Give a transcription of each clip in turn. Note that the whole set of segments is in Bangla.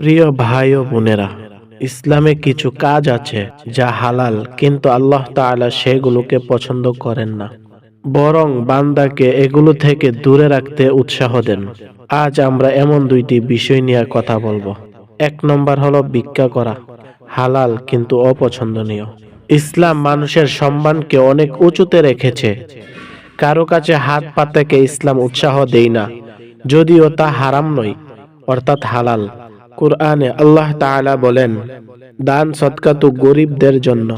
প্রিয় ভাই ও বোনেরা, ইসলামে কিছু কাজ আছে যা হালাল, কিন্তু আল্লাহ তাআলা সেগুলোকে পছন্দ করেন না। বরং বান্দাকে এগুলো থেকে দূরে রাখতে উৎসাহ দেন। আজ আমরা এমন দুইটি বিষয় নিয়ে কথা বলব। এক নম্বর হলো ভিক্ষা করা, হালাল কিন্তু অপছন্দনীয়। ইসলাম মানুষের সম্মানকে অনেক উঁচুতে রেখেছে। কারও কাছে হাত পাতাকে ইসলাম উৎসাহ দেয় না, যদিও তা হারাম নয়, অর্থাৎ হালাল। কুরআনে আল্লাহ তাআলা বলেন, দান সৎকা তো গরিবদের জন্য।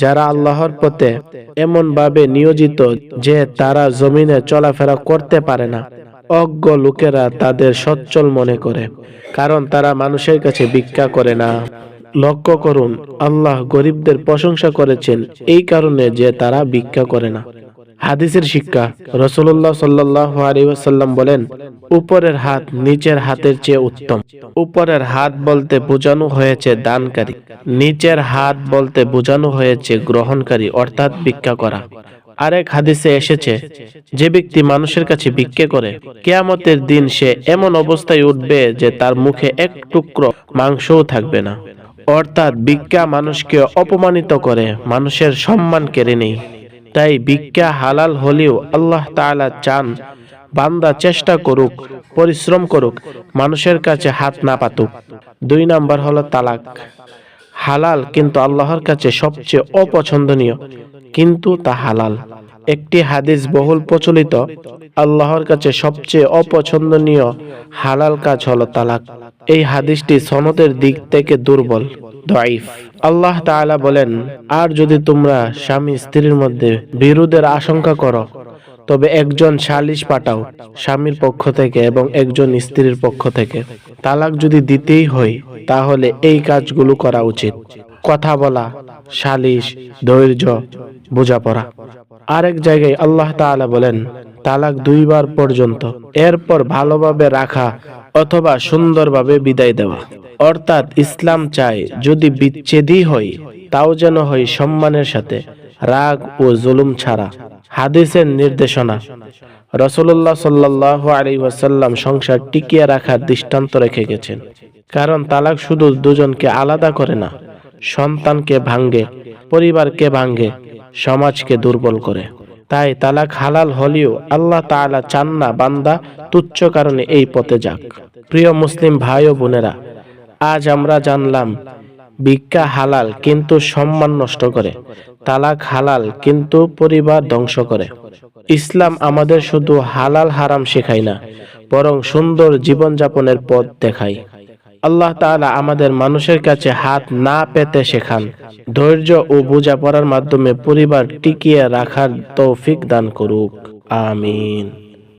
যারা আল্লাহর পথে এমন ভাবে নিয়োজিত যে তারা জমিনে চলাফেরা করতে পারে না, অজ্ঞ লোকেরা তাদের সচ্ছল মনে করে, কারণ তারা মানুষের কাছে ভিক্ষা করে না। লক্ষ্য করুন, আল্লাহ গরিবদের প্রশংসা করেছেন এই কারণে যে তারা ভিক্ষা করে না। হাদিসের শিক্ষা। রসুল্লাহ সাল্লাহ আলিবাসাল্লাম বলেন, উপরের হাত নিচের হাতের চেয়ে উত্তম। উপরের হাত বলতে বোঝানো হয়েছে দানকারী। নিচের হাত বলতে বোঝানো হয়েছে গ্রহণকারী, অর্থাৎ ভিক্ষা করা। আরেক হাদিসে এসেছে, যে ব্যক্তি মানুষের কাছে ভিক্ষে করে, কেয়ামতের দিন সে এমন অবস্থায় উঠবে যে তার মুখে এক টুকরো মাংসও থাকবে না। অর্থাৎ ভিক্ষা মানুষকে অপমানিত করে, মানুষের সম্মান কেড়ে নেই তাই ভিক্ষা হালাল হলেও আল্লাহ তাআলা চান বান্দা চেষ্টা করুক, পরিশ্রম করুক, মানুষের কাছে হাত না পাতুক। দুই নাম্বার হলো তালাক। হালাল কিন্তু আল্লাহর কাছে সবচেয়ে অপছন্দনীয়, কিন্তু তা হালাল। একটি হাদিস বহুল প্রচলিত, আল্লাহর কাছে সবচেয়ে অপছন্দনীয় হালাল কাজ হলো তালাক। এই হাদিসটি সনদের দিক থেকে দুর্বল। আল্লাহ তাআলা বলেন, আর যদি তোমরা স্বামী স্ত্রীর মধ্যে বিরোধের আশঙ্কা করো, তবে একজন সালিশ পাঠাও স্বামীর পক্ষ থেকে এবং একজন স্ত্রীর পক্ষ থেকে। তালাক যদি দিতেই হয়, তাহলে এই কাজগুলো করা উচিত। কথা বলা, সালিশ, ধৈর্য, বোঝাপড়া। আরেক জায়গায় আল্লাহ তাআলা বলেন, তালাক দুইবার পর্যন্ত। এরপর ভালোভাবে রাখা অথবা সুন্দরভাবে বিদায় দেওয়া। অর্থাৎ ইসলাম চায়, যদি বিচ্ছেদই হয়, তাও যেন হয় সম্মানের সাথে, রাগ ও জুলুম ছাড়া। হাদিসের নির্দেশনা রসুল্লাহ সাল্লাহ আলী ওয়াসাল্লাম সংসার টিকিয়ে রাখার দৃষ্টান্ত রেখে গেছেন। কারণ তালাক শুধু দুজনকে আলাদা করে না, সন্তানকে ভাঙ্গে, পরিবারকে ভাঙ্গে, সমাজকে দুর্বল করে। তাই তালাক হালাল হলেও আল্লাহ তাআলা চান না বান্দা তুচ্ছ কারণে এই পথে যাক। প্রিয় মুসলিম ভাই ও বোনেরা, আজ আমরা জানলাম, ভিক্ষা হালাল কিন্তু সম্মান নষ্ট করে, তালাক হালাল কিন্তু পরিবার ধ্বংস করে। ইসলাম আমাদের শুধু হালাল হারাম শেখায় না, বরং সুন্দর জীবনযাপনের পথ দেখায়। আল্লাহ তালা আমাদের মানুষের কাছে হাত না পেতে শেখান। ধৈর্য ও বোঝাপড়ার মাধ্যমে পরিবার টিকিয়ে রাখার তৌফিক দান করুক। আমিন।